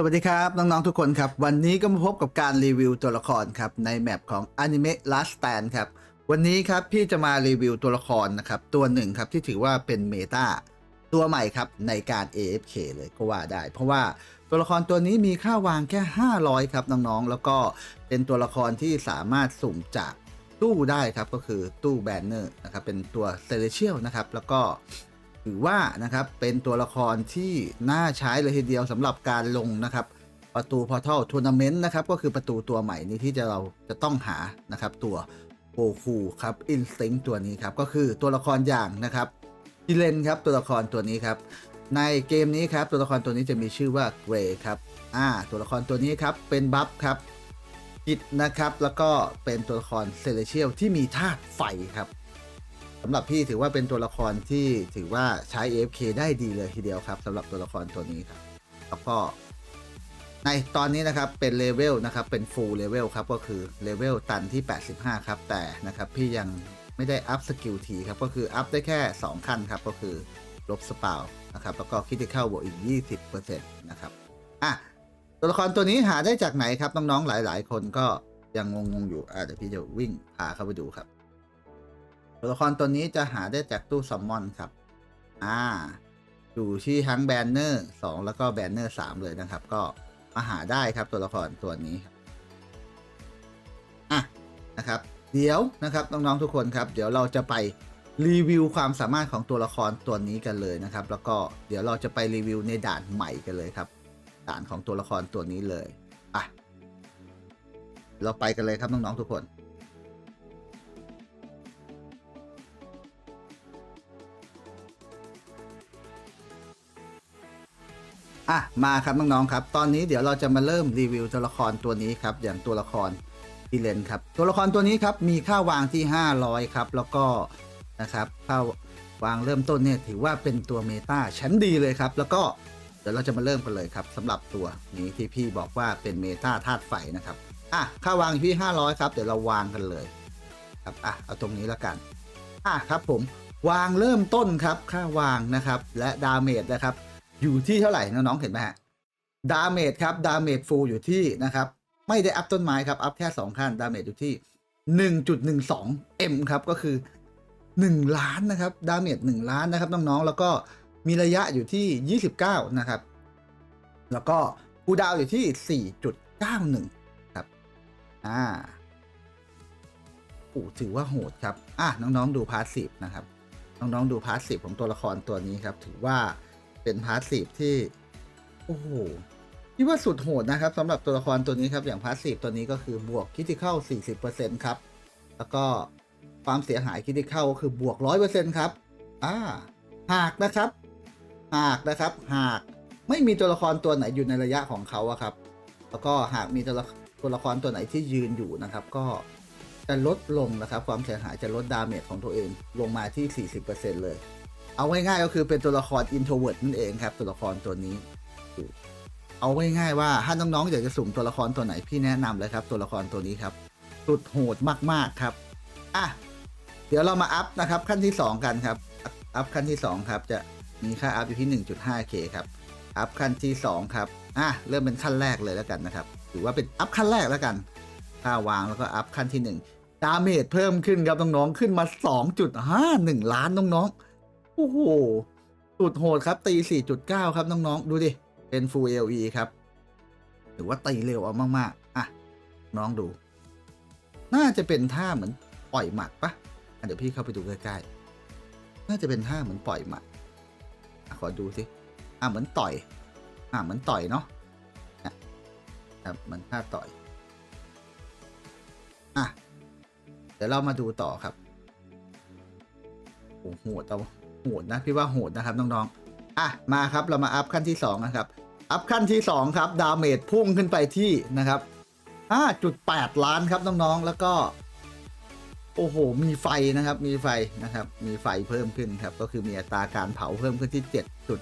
สวัสดีครับ น้อง ๆ ทุกคนครับ วันนี้ก็มาพบกับการรีวิวตัวละครครับ ในแมปของ Anime Last Stand ครับ วันนี้ครับ พี่จะมารีวิวตัวละครนะครับ ตัวหนึ่งครับ ที่ถือว่าเป็นเมตาตัวใหม่ครับในการ AFK เลยก็ว่าได้ เพราะว่าตัวละครตัวนี้มีค่าวางแค่ 500 ครับ น้อง ๆ แล้วก็เป็นตัวละครที่สามารถสุ่มจากตู้ได้ครับก็คือตู้แบนเนอร์นะครับเป็นตัวเซเลเชียลนะครับแล้วก็ ถือว่านะครับเป็นตัวละครที่น่าใช้เลยทีเดียวสำหรับการลงนะครับประตูพอร์ทัลทัวร์นาเมนต์นะครับก็คือประตูตัวใหม่นี้ที่จะเราจะต้องหานะครับตัวโกคูครับอินสติ้งตัวนี้ครับก็คือตัวละครอย่างนะครับดิเลนครับตัวละครตัวนี้ครับในเกมนี้ครับตัวละครตัวนี้จะมีชื่อว่าเกรครับอ่าตัวละครตัวนี้ครับเป็นบัฟครับกิจนะครับแล้วก็เป็นตัวละครเซเลเชียลที่มีธาตุไฟครับำหรับพี่ถือว่าเป็นตัวละครที่ถือว่าใช้ AFK ได้ดีเลยทีเดียวครับสำหรับตัวละครตัวนี้ครับแล้วก็ในตอนนี้นะครับเป็นเลเวลนะครับเป็น full level ครับก็คือเลเวลตันที่ 85 ครับ แต่นะครับพี่ยังไม่ได้อัพสกิลทีครับก็คืออัพได้แค่ 2 ขั้นครับก็คือลบสปาวนะครับแล้วก็คิดเข้าบวกอีก 20%นะครับอะตัวละครตัวนี้หาได้จากไหนครับน้องๆหลาย ๆ คนก็ยังงงๆอยู่อะเดี๋ยวพี่จะวิ่งพาเข้าไปดูครับ ตัวละครตัวนี้จะหาได้จากตู้ซัมมอนครับ อ่า อยู่ที่ทั้งแบนเนอร์สแล้วก็แบนเนอร์สเลยนะครับ ก็มาหาได้ครับตัวละครตัวนี้ครับอะนะครับ เดี๋ยวนะครับน้องๆทุกคนครับ เดี๋ยวเราจะไปรีวิวความสามารถของตัวละครตัวนี้กันเลยนะครับ แล้วก็เดี๋ยวเราจะไปรีวิวในด่านใหม่กันเลยครับ ด่านของตัวละครตัวนี้เลยอะเราไปกันเลยครับน้องๆทุกคน อะมาครับน้องๆครับ ตอนนี้เดี๋ยวเราจะมาเริ่มรีวิวตัวละครตัวนี้ครับอย่างตัวละครอีเลนครับตัวละครตัวนี้ครับมีค่าวางที่ 500ครับแล้วก็นะครับค่าวางเริ่มต้นเนี่ยถือว่าเป็นตัวเมตาชั้นดีเลยครับ แล้วก็เดี๋ยวเราจะมาเริ่มกันเลยครับสำหรับตัวนี้ที่พี่บอกว่าเป็นเมตาธาตุไฟนะครับอะค่าวางที่ 500 ครับเดี๋ยวเราวางกันเลยครับอะเอาตรงนี้แล้วกันอะครับผมวางเริ่มต้นครับค่าวางนะครับและดาเมจนะครับ อยู่ที่เท่าไหร่น้องๆเห็นไหมฮะดาเมจครับดาเมจฟูลอยู่ที่นะครับ ไม่ได้อัพต้นไม้ครับ อัพแค่2ขั้นดาเมจอยู่ที่ 1.12 M ครับ ก็คือ 1 ล้านนะครับดาเมจ1ล้านนะครับน้องๆแล้วก็มีระยะอยู่ที่ 29 นะครับ แล้วก็คูดาวอยู่ที่ 4.91 ครับอ่าโอ้ถือว่าโหดครับ อะน้องๆดูพาสซีฟนะครับ น้องๆดูพาสซีฟของตัวละครตัวนี้ครับ ถือว่า เป็นพาสซีฟที่ โอ้โหที่ว่าสุดโหดนะครับสำหรับตัวละครตัวนี้ครับ อย่างพาสซีฟตัวนี้ก็คือบวกคิดที่เข้า 40%ครับ แล้วก็ความเสียหายคิดที่เข้าก็คือบวก 100%ครับอ่าหากนะครับ หากนะครับ หากไม่มีตัวละครตัวไหนอยู่ในระยะของเขาอะครับ แล้วก็หากมีตัวละตัวละครตัวไหนที่ยืนอยู่นะครับ ก็จะลดลงนะครับ ความเสียหายจะลดดาเมจของตัวเองลงมาที่ 40%เลย เอาง่ายๆก็คือเป็นตัวละคร introvert นั่นเองครับ ตัวละครตัวนี้ เอาง่ายๆว่าถ้าน้องๆอยากจะสุ่มตัวละครตัวไหนพี่แนะนำเลยครับ ตัวละครตัวนี้ครับสุดโหดมากๆครับอะเดี๋ยวเรามาอัพนะครับ ขั้นที่ 2 กันครับอัพอัพขั้นที่ 2 ครับ จะมีค่าอัพอยู่ที่ 1.5k ครับ อัพขั้นที่ 2 ครับ อะ เริ่มเป็นขั้นแรกเลยแล้วกันนะครับ ถือว่าเป็นอัพขั้นแรกแล้วกัน ค่าวางแล้วก็อัพขั้นที่ 1 ดาเมจเพิ่มขึ้นครับน้องๆ ขึ้นมา 2.51 ล้านน้องๆ โอ้โหสุดโหดครับ ตี 4.9 ครับ น้องๆ ดูดิ เป็น Full LE ครับถือว่าตีเร็วเอามากๆ อะ น้องดู น่าจะเป็นท่าเหมือนปล่อยหมัดปะะเดี๋ยวพี่เข้าไปดูใกล้ๆ น่าจะเป็นท่าเหมือนปล่อยหมัดอะขอดูสิ อะเหมือนต่อย อะเหมือนต่อยเนาะอะครับเหมือนท่าต่อย อะ เดี๋ยวเรามาดูต่อครับโอ้โหโหดเอา โหดนะพี่ว่าโหดนะครับน้องๆอะมาครับเรามาอัพขั้นที่2นะครับอัพขั้นที่2ครับดาเมจพุ่งขึ้นไปที่นะครับ5.8 ล้านครับน้องๆแล้วก็ โอ้โห มีไฟนะครับ มีไฟนะครับ มีไฟเพิ่มขึ้นครับ ก็คือมีอัตราการเผาเพิ่มขึ้นที่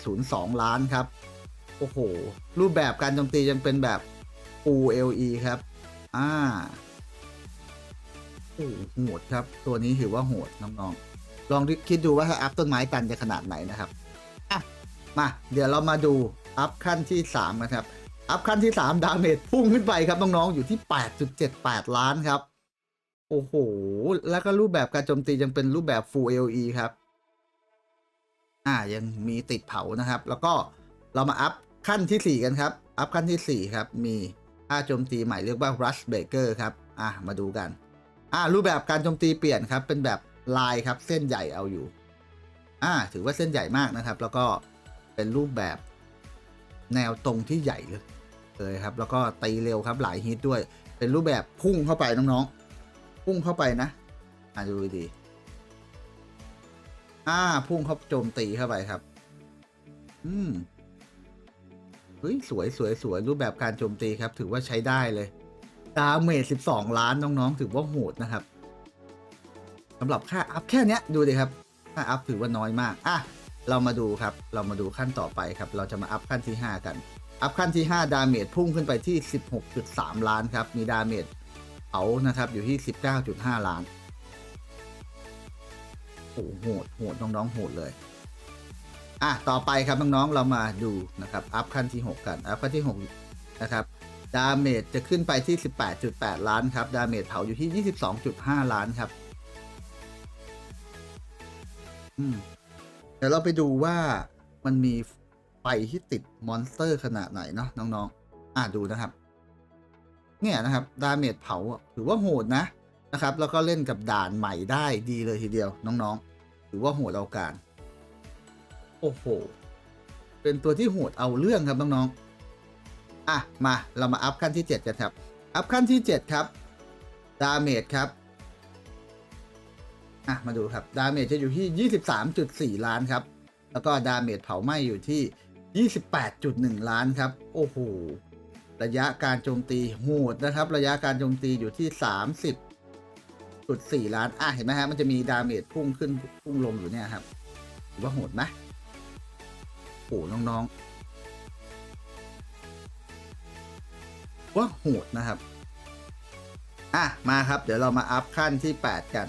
7.02 ล้านครับ โอ้โห รูปแบบการโจมตียังเป็นแบบ ULE ครับ อ่าโอ้โหโหดครับ ตัวนี้ถือว่าโหดน้องๆ ลองคิดดูว่าถ้าอัพต้นไม้ตันจะขนาดไหนนะครับอะมาเดี๋ยวเรามาดูอัพขั้นที่3นะครับ อัพขั้นที่ 3 ดาเมจพุ่งขึ้นไปครับน้องๆอยู่ที่ 8.78 ล้านครับ โอ้โห แล้วก็รูปแบบการโจมตียังเป็นรูปแบบ Full AOE ครับ อ่ายังมีติดเผานะครับ แล้วก็เรามาอัพขั้นที่ 4 กันครับ อัพขั้นที่ 4 ครับ มีท่าโจมตีใหม่เรียกว่า Rush Breaker ครับ อะมาดูกัน อ่ารูปแบบการโจมตีเปลี่ยนครับ เป็นแบบ ลายครับเส้นใหญ่เอาอยู่ อ่า ถือว่าเส้นใหญ่มากนะครับ แล้วก็เป็นรูปแบบแนวตรงที่ใหญ่เลยเลยครับ แล้วก็ตีเร็วครับหลายฮิตด้วย เป็นรูปแบบพุ่งเข้าไปน้องๆ พุ่งเข้าไปนะ อ่าดูดีอ่า พุ่งเข้าโจมตีเข้าไปครับ อืมเฮ้ยสวยสวยสวยรูปแบบการโจมตีครับ ถือว่าใช้ได้เลย ดาเมจ12 ล้านน้องๆ ถือว่าโหดนะครับ สำหรับค่าอัพแค่เนี้ยดูดิครับ ค่าอัพถือว่าน้อยมากอะเรามาดูครับ เรามาดูขั้นต่อไปครับ เราจะมาอัพขั้นที่ 5 กัน อัพขั้นที่ 5 ดาเมจพุ่งขึ้นไปที่ 16.3 ล้านครับ มีดาเมจเผานะครับ อยู่ที่ 19.5 ล้าน โอ้โหโหดโหดน้องๆโหดเลย อะ ต่อไปครับน้องๆ เรามาดูนะครับ อัพขั้นที่ 6 กัน อัพขั้นที่ 6 นะครับ ดาเมจจะขึ้นไปที่ 18.8 ล้านครับ ดาเมจเผาอยู่ที่ 22.5 ล้านครับ อืมเดี๋ยวเราไปดูว่ามันมีไฟที่ติดมอนสเตอร์ขนาดไหนเนาะน้องๆ อะดูนะครับ เนี่ยนะครับ ดาเมจเผาอะถือว่าโหดนะนะครับ แล้วก็เล่นกับด่านใหม่ได้ดีเลยทีเดียวน้องๆ ถือว่าโหดเอาการ โอ้โห เป็นตัวที่โหดเอาเรื่องครับน้องๆ อะมาเรามาอัพขั้นที่ 7 กันครับ อัพขั้นที่ 7 ครับ ดาเมจครับ อะมาดูครับดาเมจจะอยู่ที่ 23.4 ล้านครับ แล้วก็ดาเมจเผาไหม้อยู่ที่ 28.1 ล้านครับ โอ้โห ระยะการโจมตีโหดนะครับ ระยะการโจมตีอยู่ที่ 30.4 ล้าน อะเห็นไหมฮะมันจะมีดาเมจพุ่งขึ้นพุ่งลงอยู่เนี่ยครับถือว่าโหดไหมโอ้โหน้องๆว่าโหดนะครับ อะมาครับ เดี๋ยวเรามาอัพขั้นที่ 8 กัน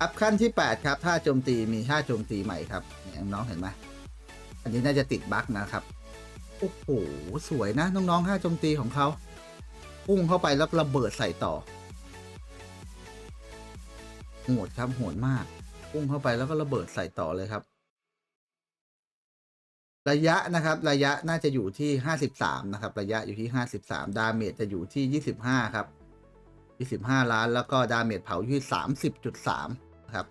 อัพขั้นที่ 8 ครับท่าโจมตีมีท่าโจมตีใหม่ครับนี่น้องๆเห็นไหมอันนี้น่าจะติดบั๊กนะครับ โอ้โห สวยนะ น้องๆท่าโจมตีของเขาพุ่งเข้าไปแล้วระเบิดใส่ต่อโหดครับโหดมากพุ่งเข้าไปแล้วก็ระเบิดใส่ต่อเลยครับ ระยะนะครับ ระยะน่าจะอยู่ที่ 53 นะครับ ระยะอยู่ที่ 53 ดาเมจจะอยู่ที่ 25 ครับ 25ล้าน แล้วก็ดาเมจเผาอยู่ที่ 30.3 ครับ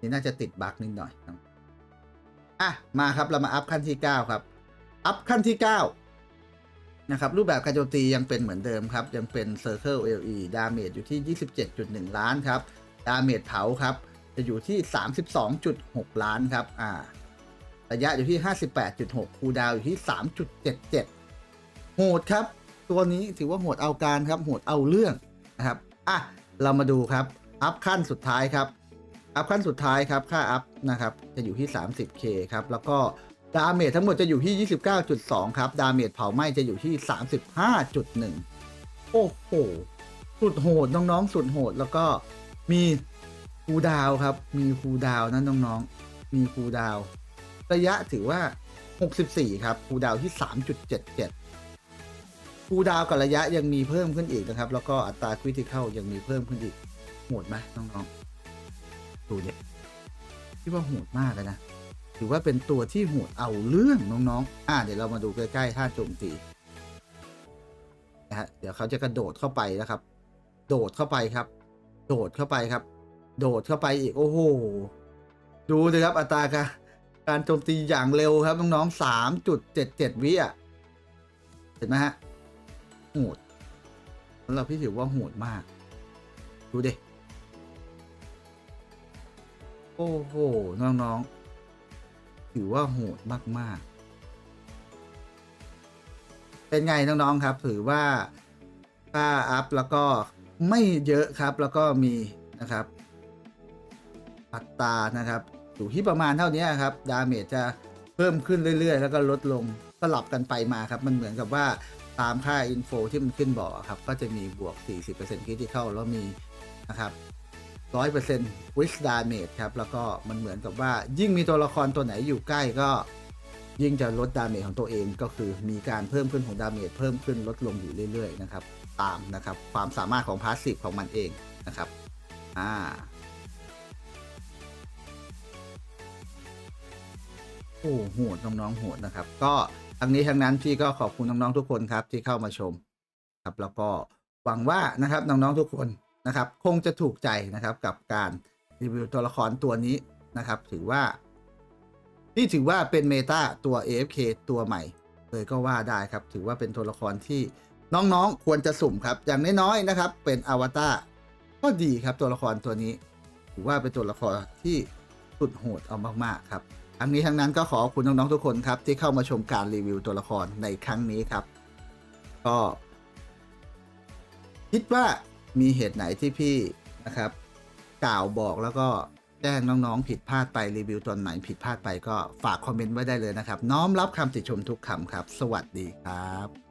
นี่น่าจะติดบั๊กนิดหน่อย อะ มาครับ เรามาอัพขั้นที่ 9 ครับ อัพขั้นที่ 9 นะครับ รูปแบบการโจมตียังเป็นเหมือนเดิมครับ ยังเป็น Circle LE ดาเมจอยู่ที่ 27.1 ล้านครับ ดาเมจเผาครับ จะอยู่ที่ 32.6 ล้านครับ อ่า ระยะอยู่ที่ 58.6 คูดาวอยู่ที่ 3.77 โหดครับตัวนี้ถือว่าโหดเอาการครับโหดเอาเรื่องนะครับ อะเรามาดูครับ อัพขั้นสุดท้ายครับ อัพขั้นสุดท้ายครับ ค่าอัพนะครับ จะอยู่ที่ 30k ครับ แล้วก็ดาเมจทั้งหมดจะอยู่ที่ 29.2 ครับ ดาเมจเผาไหม้จะอยู่ที่ 35.1 โอ้โห สุดโหดน้องๆ สุดโหด แล้วก็มีคูดาวครับ มีคูดาวน์นน้องๆ มีคูดาว ระยะถือว่า 64 ครับคูดาวที่ 3.77 คูดาวกับระยะยังมีเพิ่มขึ้นอีกนะครับ แล้วก็อัตราคริติเข้ายังมีเพิ่มขึ้นอีกโหดไหมน้องๆดูเด็กที่ว่าโหดมากเลยนะถือว่าเป็นตัวที่โหดเอาเรื่องน้องๆ อ่าเดี๋ยวเรามาดูใกล้ๆท่าโจมตีนะฮะเดี๋ยวเขาจะกระโดดเข้าไปนะครับ โดดเข้าไปครับ โดดเข้าไปครับ โดดเข้าไปอีกโอ้โหดูสิครับอัตราการการโจมตีอย่างเร็วครับน้องๆสามจุดเจ็ดเจ็ดวิอะเห็นไหมฮะ โหดสำหรับพี่ถือว่าโหดมาก ดูเดิโอ้โห น้องๆ ถือว่าโหดมากๆ เป็นไงน้องๆ ครับ ถือว่าค่าอัพแล้วก็ไม่เยอะครับ แล้วก็มีนะครับ อัตรานะครับ อยู่ที่ประมาณเท่านี้ครับ ดาเมจจะเพิ่มขึ้นเรื่อยๆ แล้วก็ลดลงสลับกันไปมาครับ มันเหมือนกับว่า ตามค่าอินโฟที่มันขึ้นบอกครับ ก็จะมีบวก 40%คริติเข้าแล้วมีนะครับ100% w i s h damage ครับ แล้วก็มันเหมือนกับว่ายิ่งมีตัวละครตัวไหนอยู่ใกล้ก็ยิ่งจะลดดาเมจของตัวเองก็คือมีการเพิ่มขึ้นของดาเมจเพิ่มขึ้นลดลงอยู่เรื่อยๆนะครับ ตามนะครับความสามารถของพาสซีฟของมันเองนะครับอ่าโอ้โหดน้องๆโหดนะครับ ก็ ทั้งนี้ทั้งนั้นพี่ก็ขอบคุณน้องๆทุกคนครับที่เข้ามาชมครับแล้วก็หวังว่านะครับน้องๆทุกคนนะครับคงจะถูกใจนะครับกับการรีวิวตัวละครตัวนี้นะครับ ถือว่านี่ถือว่าเป็นเมตาตัว AFK ตัวใหม่ เลยก็ว่าได้ครับ ถือว่าเป็นตัวละครที่น้องๆควรจะสุ่มครับ อย่างน้อยๆนะครับ เป็นอวตารก็ดีครับตัวละครตัวนี้ ถือว่าเป็นตัวละครที่สุดโหดเอามากๆครับ ทั้งนี้ทั้งนั้นก็ขอขอบคุณน้องๆทุกคนครับที่เข้ามาชมการรีวิวตัวละครในครั้งนี้ครับ ก็ คิดว่ามีเหตุไหนที่พี่นะครับ กล่าวบอกแล้วก็แจ้งน้องๆผิดพลาดไปรีวิวตอนไหนผิดพลาดไปก็ฝากคอมเมนต์ไว้ได้เลยนะครับ น้อมรับคำติชมทุกคำครับ สวัสดีครับ